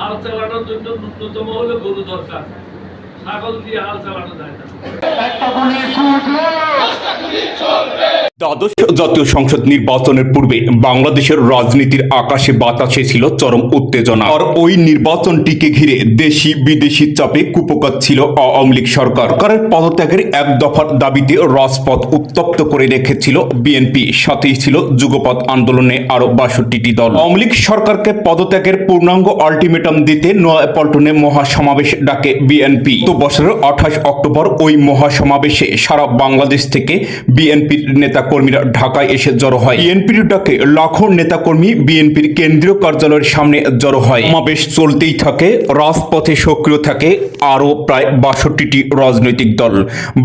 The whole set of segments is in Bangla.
হাল চালানোর জন্য ন্যূনতম হলে গরু দরকার। ছাগল দিয়ে হাল চালানো যায় না। দ্বাদশ জাতীয় সংসদ নির্বাচনের পূর্বে বাংলাদেশের রাজনীতির আকাশে বাতাসে ছিল চরম উত্তেজনা। আর ওই নির্বাচনটিকে ঘিরে দেশি বিদেশি চাপে কুপকাত ছিল আওয়ামী লীগ সরকার। সরকারের পদত্যাগের এক দফার দাবিতে রাজপথ উত্তপ্ত করে রেখেছিল বিএনপি। সাথেই ছিল যুগপৎ আন্দোলনে আরও বাষট্টিটি দল। আওয়ামী লীগ সরকারকে পদত্যাগের পূর্ণাঙ্গ আলটিমেটাম দিতে নয়াপল্টনে মহাসমাবেশ ডাকে বিএনপি। তো বছরের আঠাশ অক্টোবর ওই মহাসমাবেশে সারা বাংলাদেশ থেকে বিএনপির নেতাকর্মীরা ঢাকায় এসে জড়ো হয়। বিএনপির ডাকে লাখো নেতাকর্মী বিএনপির কেন্দ্রীয় কার্যালয়ের সামনে জড়ো হয়। সমাবেশ চলতেই থাকে, রাজপথে সক্রিয় থাকে আরও প্রায় বাষট্টিটি রাজনৈতিক দল।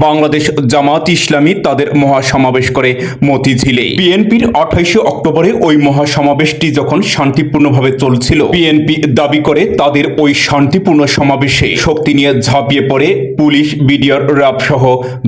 বাংলাদেশ জামাত ইসলামী তাদের মহাসমাবেশ করে মতিঝিলে। বিএনপির আঠাইশে অক্টোবরে ওই মহাসমাবেশটি যখন শান্তিপূর্ণভাবে চলছিল, বিএনপি দাবি করে তাদের ওই শান্তিপূর্ণ সমাবেশে শক্তি নিয়ে ঝাঁপিয়ে পড়ে পুলিশ, বিডিআর, র্যাব সহ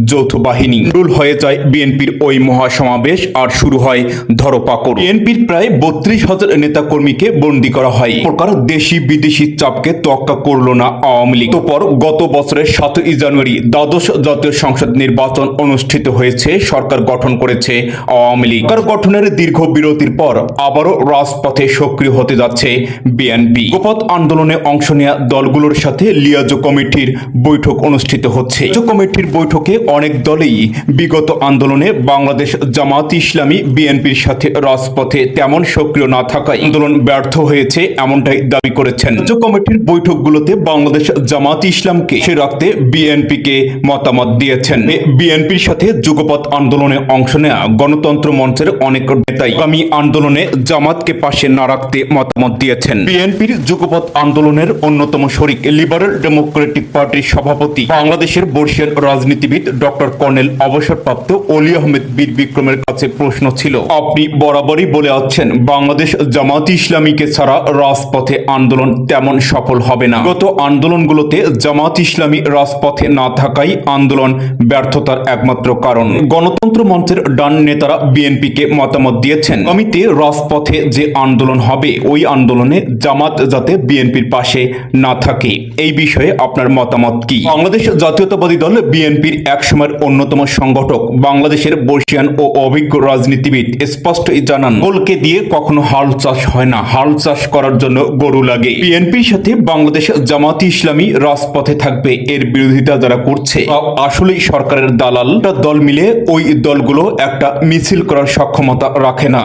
যৌথ বাহিনী। রুল হয়ে যায় বিএনপির ওই মহাসমাবেশ আর শুরু হয় ধরপাকড়। বিএনপির প্রায় বত্রিশ হাজার নেতাকর্মীকে বন্দী করা হয়। প্রকার দেশি বিদেশি চাপকে তোয়াক্কা করল না আওয়ামী লীগ। পর গত বছরের সাতই জানুয়ারি দ্বাদশ জাতীয় সংসদ নির্বাচন অনুষ্ঠিত হয়েছে, সরকার গঠন করেছে আওয়ামী লীগ। সরকার গঠনের দীর্ঘ বিরতির পর আবারও রাজপথে সক্রিয় হতে যাচ্ছে বিএনপি। গোপত আন্দোলনে অংশ নেওয়া দলগুলোর সাথে লিয়াজো কমিটির বৈঠক অনুষ্ঠিত হচ্ছে। কমিটির বৈঠকে অনেক দলেই বিগত আন্দোলনে বাংলাদেশ জামাত ইসলামী বিএনপির সাথে রাজপথে তেমন সক্রিয় না থাকায় আন্দোলন ব্যর্থ হয়েছে, এমনটাই দাবি করেছেন। লিয়াজো কমিটির বৈঠকগুলোতে বাংলাদেশ জামাত ইসলামকে সে রাখতে বিএনপিকে মতামত দিয়েছেন। বিএনপির সাথে যুগপৎ আন্দোলনে অংশ নেওয়া গণতন্ত্র মঞ্চের অনেক নেতাই আগামী আন্দোলনে জামাতকে পাশে না রাখতে মতামত দিয়েছেন। বিএনপির যুগপৎ আন্দোলনের অন্যতম শরিক লিবারেল ডেমোক্রেটিক পার্টির সভাপতি, বাংলাদেশের বর্ষিয়ান রাজনীতিবিদ ডক্টর কর্নেল অবসরপ্রাপ্ত অলি আহমেদ বীর বিক্রমের কাছে প্রশ্ন ছিল, আপনি বরাবরই বলে আছেন বাংলাদেশ জামাত ইসলামীকে ছাড়া রাজপথে আন্দোলন তেমন সফল হবে না। গত আন্দোলনগুলোতে জামাত ইসলামী রাজপথে না থাকাই আন্দোলন ব্যর্থতার একমাত্র কারণ। গণতন্ত্র মঞ্চের ডান নেতারা বিএনপিকে মতামত দিয়েছেন আমিতে রাজপথে যে আন্দোলন হবে, ওই আন্দোলনে জামাত যাতে বিএনপির পাশে না থাকে। এই বিষয়ে আপনার মতামত কি? বাংলাদেশ জাতীয়তাবাদী দল বিএনপির একসময়ের অন্যতম সংগঠক, বাংলাদেশের বর্ষিয়ান ও অভিজ্ঞ রাজনীতিবিদ স্পষ্ট জানান গোলকে দিয়ে কখনো হাল চাষ হয় না। হাল চাষ করার জন্য গরু লাগে। বিএনপির সাথে বাংলাদেশ জামাতি ইসলামী রাজপথে থাকবে, এর বিরোধিতা যারা করছে তা আসলেই সরকারের দালাল। দল মিলে ওই দলগুলো একটা মিছিল করার সক্ষমতা রাখে না।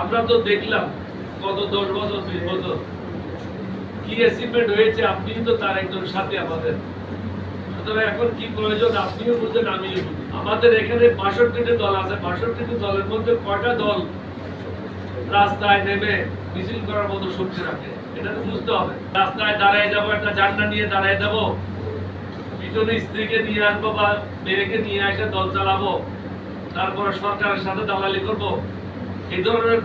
আমরা তো দেখলাম, গত দশ বছর, বিশ বছর কি অ্যাচিভমেন্ট হয়েছে তো তার একজন সাথে আমাদের। সুতরাং এখন কি প্রয়োজন আপনিও আমিও আমাদের এখানে বাষট্টিটি দল আছে। বাষট্টিটি দলের মধ্যে কয়টা দল রাস্তায় নেমে মিছিল করার মতো শক্তি রাখে? এটা তো বুঝতে হবে। রাস্তায় দাঁড়ায় যাব, একটা জান্না নিয়ে দাঁড়ায় যাব। পিছনে স্ত্রীকে নিয়ে আসব বা মেয়েকে নিয়ে এসে দল চালাবো। তারপরে সরকারের সাথে দালালি করব। এই ধরনের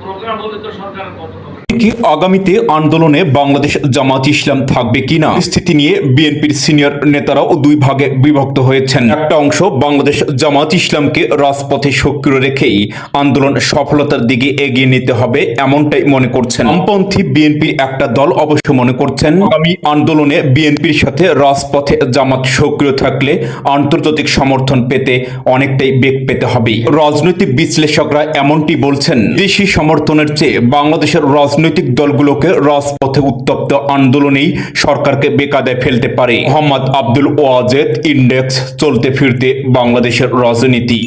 প্রোগ্রাম হলে তো সরকারের পতন হবে। কি আগামীতে আন্দোলনে বাংলাদেশ জামাত ইসলাম থাকবে কিনা? স্থিতি নিয়ে বিএনপির সিনিয়র নেতারাও দুই ভাগে বিভক্ত হয়েছেন। একটা অংশ বাংলাদেশ জামাত ইসলামকে রাজপথে সক্রিয় রেখেই আন্দোলন সফলতার দিকে এগিয়ে নিতে হবে এমনটাই মনে করছেন। বামপন্থী বিএনপির একটা দল অবশ্য মনে করছেন, আগামী আন্দোলনে বিএনপির সাথে রাজপথে জামাত সক্রিয় থাকলে আন্তর্জাতিক সমর্থন পেতে অনেকটাই বেগ পেতে হবে রাজনৈতিক বিশ্লেষকরা এমনটি বলছেন, দেশি সমর্থনের চেয়ে বাংলাদেশের রাজনৈতিক দলগুলোকে রাজপথে উত্তপ্ত আন্দোলনেই সরকারকে বেকাদায় ফেলতে পারে। মোহাম্মদ আব্দুল ওয়াজেদ ইন্ডেক্স, চলতে ফিরতে বাংলাদেশের রাজনীতি।